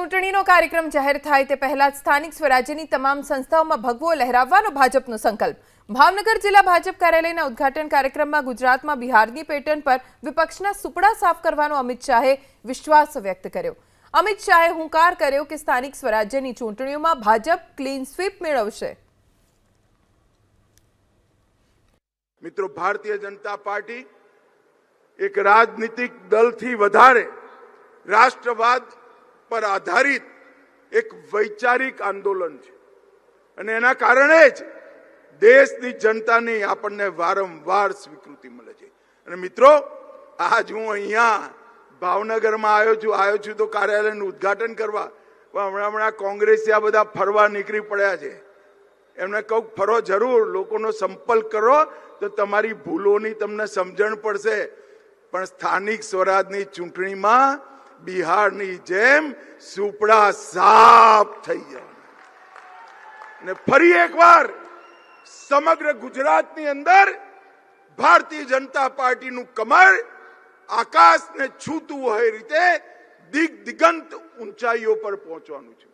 ચૂંટણીનો કાર્યક્રમ જાહેર થાય તે પહેલા સ્થાનિક સ્વરાજ્યની તમામ સંસ્થાઓમાં ભગવો લહેરાવવાનો ભાજપનો સંકલ્પ. ભાવનગર જિલ્લા ભાજપ કાર્યાલયના ઉદઘાટન કાર્યક્રમમાં ગુજરાતમાં બિહારની પેટર્ન પર વિપક્ષના સુપડા સાફ કરવાનો અમિત શાહે વિશ્વાસ વ્યક્ત કર્યો. અમિત શાહે હુંકાર કર્યો કે સ્થાનિક સ્વરાજ્યની ચૂંટણીઓમાં ભાજપ ક્લીન સ્વીપ મેળવશે. મિત્રો, ભારતીય જનતા પાર્ટી એક રાજનીતિક દળથી વધારે રાષ્ટ્રવાદ પર આધારિત એક વૈચારિક આંદોલન છે. અને એના કારણે જ દેશની જનતાની આપણને વારંવાર સ્વીકૃતિ મળે છે. અને મિત્રો, આજ હું અહીંયા ભાવનગરમાં આવ્યો છું. આવ્યો છું તો કાર્યાલયનું ઉદ્ઘાટન કરવા. પણ હમણાં હમણાં કોંગ્રેસી બધા ફરવા નીકળી પડ્યા છે. એમને કહું, ફરો જરૂર, લોકોનો સંપર્ક કરો, તો તમારી ભૂલોની તમને સમજણ પડશે. પણ સ્થાનિક સ્વરાજની ચૂંટણીમાં બિહારની જેમ સુપડા સાફ થઈ જાય ને ફરી એકવાર સમગ્ર ગુજરાતની અંદર ભારતીય જનતા પાર્ટીનું કમળ આકાશને છૂતું હોય રીતે દિગ દિગંત ઊંચાઈઓ પર પહોંચવાનું છે.